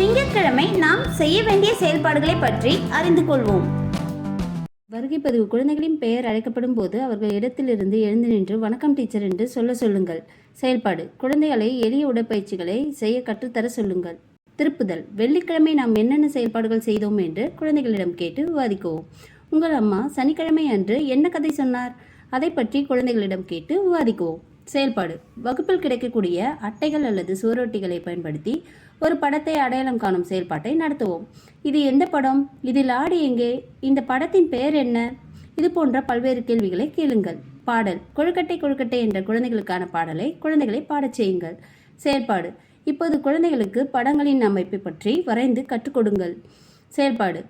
திங்கட்கிழமை நாம் செய்ய வேண்டிய செயல்பாடுகளை பற்றி அறிந்து கொள்வோம். வருகை பதிவு குழந்தைகளின் பெயர் அழைக்கப்படும் போது அவர்கள் இடத்திலிருந்து எழுந்து நின்று வணக்கம் டீச்சர் என்று சொல்ல சொல்லுங்கள். செயல்பாடு குழந்தைகளை எளிய உடற்பயிற்சிகளை செய்ய கற்றுத்தர சொல்லுங்கள். திருப்புதல் வெள்ளிக்கிழமை நாம் என்னென்ன செயல்பாடுகள் செய்தோம் என்று குழந்தைகளிடம் கேட்டு விவாதிக்கவும். உங்கள் அம்மா சனிக்கிழமை அன்று என்ன கதை சொன்னார்? அதை பற்றி குழந்தைகளிடம் கேட்டு விவாதிக்கவும். செயல்பாடு. வகுப்பில் கிடைக்கக்கூடிய அட்டைகள் அல்லது சுவரொட்டிகளை பயன்படுத்தி ஒரு படத்தை அடையாளம் காணும் செயல்பாட்டை நடத்துவோம். இது எந்த படம்? இதில் ஆடு எங்கே? இந்த படத்தின் பெயர் என்ன? இது போன்ற பல்வேறு கேள்விகளை கேளுங்கள். பாடல். கொழுக்கட்டை கொழுக்கட்டை என்ற குழந்தைகளுக்கான பாடலை குழந்தைகளை பாடச் செய்யுங்கள். செயல்பாடு. இப்போது குழந்தைகளுக்கு படங்களின் அமைப்பை பற்றி வரைந்து கற்றுக் கொடுங்கள். செயல்பாடு.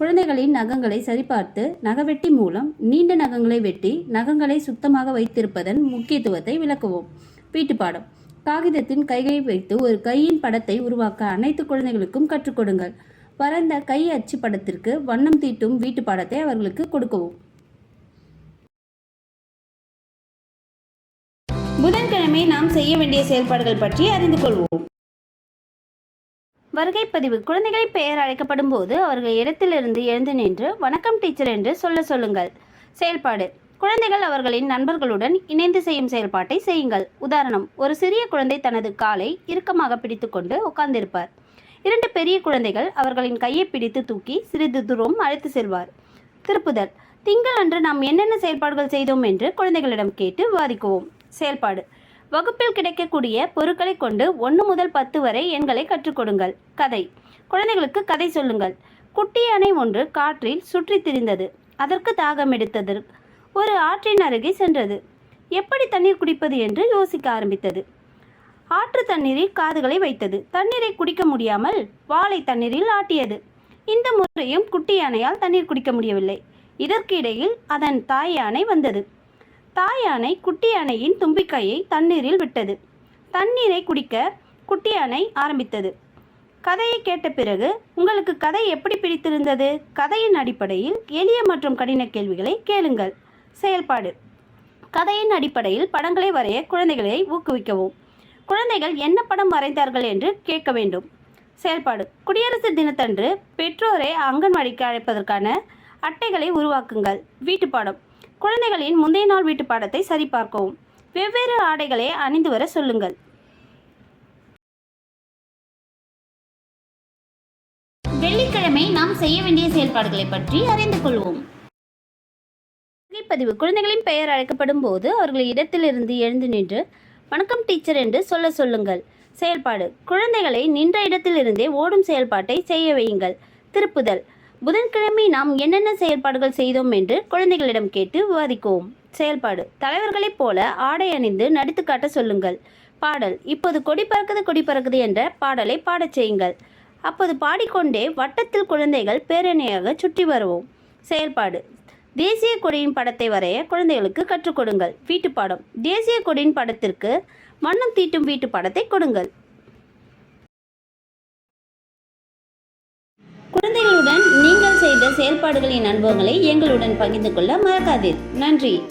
குழந்தைகளின் நகங்களை சரிபார்த்து நகவெட்டி மூலம் நீண்ட நகங்களை வெட்டி நகங்களை சுத்தமாக வைத்திருப்பதன் முக்கியத்துவத்தை விளக்குவோம். வீட்டுப்பாடம். காகிதத்தின் கைகளை வைத்து ஒரு கையின் படத்தை உருவாக்க அனைத்து குழந்தைகளுக்கும் கற்றுக்கொடுங்கள் பரந்த கை அச்சு படத்திற்கு வண்ணம் தீட்டும் வீட்டு பாடத்தை அவர்களுக்கு கொடுக்கவும். புதன்கிழமை நாம் செய்ய வேண்டிய செயல்பாடுகள் பற்றி அறிந்து கொள்வோம். வருகை பதிவு. குழந்தைகளின் பெயர் அழைக்கப்படும் போது அவர்கள் இடத்திலிருந்து எழுந்து நின்று வணக்கம் டீச்சர் என்று சொல்ல சொல்லுங்கள். செயல்பாடு. குழந்தைகள் அவர்களின் நண்பர்களுடன் இணைந்து செய்யும் செயல்பாட்டை செய்யுங்கள். உதாரணம் ஒரு சிறிய குழந்தை தனது காலை இறுக்கமாக பிடித்துக்கொண்டு உட்கார்ந்திருப்பார். இரண்டு பெரிய குழந்தைகள் அவர்களின் கையை பிடித்து தூக்கி சிறிது தூரம் அழைத்து செல்வார். திருப்புதல். திங்கள் அன்று நாம் என்னென்ன செயல்பாடுகள் செய்தோம்? என்று குழந்தைகளிடம் கேட்டு விவாதிக்குவோம். செயல்பாடு. வகுப்பில் கிடைக்கக்கூடிய பொருட்களை கொண்டு ஒன்று முதல் பத்து வரை எண்களை கற்றுக் கொடுங்கள். கதை. குழந்தைகளுக்கு கதை சொல்லுங்கள். குட்டி யானை ஒன்று காற்றில் சுற்றித் திரிந்தது. அதற்கு தாகம் எடுத்தது. ஒரு ஆற்றின் அருகே சென்றது. எப்படி தண்ணீர் குடிப்பது என்று யோசிக்க ஆரம்பித்தது. ஆற்று தண்ணீரில் காதுகளை வைத்தது. தண்ணீரை குடிக்க முடியாமல் வாழை தண்ணீரில் ஆட்டியது. இந்த முறையும் குட்டி யானையால் தண்ணீர் குடிக்க முடியவில்லை. இதற்கு இடையில் அதன் தாய் யானை வந்தது. தாய் யானை குட்டி யானையின் தும்பிக்கையை தண்ணீரில் விட்டது. தண்ணீரை குடிக்க குட்டி யானை ஆரம்பித்தது. கதையை கேட்ட பிறகு உங்களுக்கு கதை எப்படி பிடித்திருந்தது? கதையின் அடிப்படையில் எளிய மற்றும் கடின கேள்விகளை கேளுங்கள். செயல்பாடு. கதையின் அடிப்படையில் படங்களை வரைய குழந்தைகளை ஊக்குவிக்கவும். குழந்தைகள் என்ன படம் வரைந்தார்கள் என்று கேட்க வேண்டும். செயல்பாடு. குடியரசு தினத்தன்று பெற்றோரை அங்கன்வாடிக்கு அழைப்பதற்கான அட்டைகளை உருவாக்குங்கள். வீட்டுப்பாடம். குழந்தைகளின் முந்தைய நாள் வீட்டுப்பாடத்தை சரிபார்க்கவும். வெவ்வேறு ஆடைகளை அணிந்து வர சொல்லுங்கள். வெள்ளிக்கிழமை நாம் செய்ய வேண்டிய செயல்பாடுகளை பற்றி அறிந்து கொள்வோம். பதிவு குழந்தைகளின் பெயர் அழைக்கப்படும் போது அவர்கள் இடத்திலிருந்து எழுந்து நின்று வணக்கம் டீச்சர் என்று சொல்ல சொல்லுங்கள். செயல்பாடு குழந்தைகளை நின்ற இடத்திலிருந்தே ஓடும் செயல்பாட்டை செய்ய வையுங்கள். திருப்புதல் புதன்கிழமை நாம் என்னென்ன செயல்பாடுகள் செய்தோம் என்று குழந்தைகளிடம் கேட்டு விவாதிக்குவோம். செயல்பாடு. தலைவர்களைப் போல ஆடை அணிந்து நடித்து காட்ட சொல்லுங்கள். பாடல். இப்போது கொடி பறக்குது கொடி பறக்குது என்ற பாடலை பாடச் செய்யுங்கள். அப்போது பாடிக்கொண்டே வட்டத்தில் குழந்தைகள் பேரணியாக சுற்றி வருவோம். செயல்பாடு. தேசிய கொடியின் படத்தை வரைய குழந்தைகளுக்கு கற்றுக் கொடுங்கள். வீட்டுப்பாடம். தேசிய கொடியின் படத்திற்கு வண்ணம் தீட்டும் வீட்டு படத்தை கொடுங்கள். செய்த செயல்பாடுகளின் அனுபவங்களை எங்களுடன் பகிர்ந்து கொள்ள மறக்காதீர். நன்றி.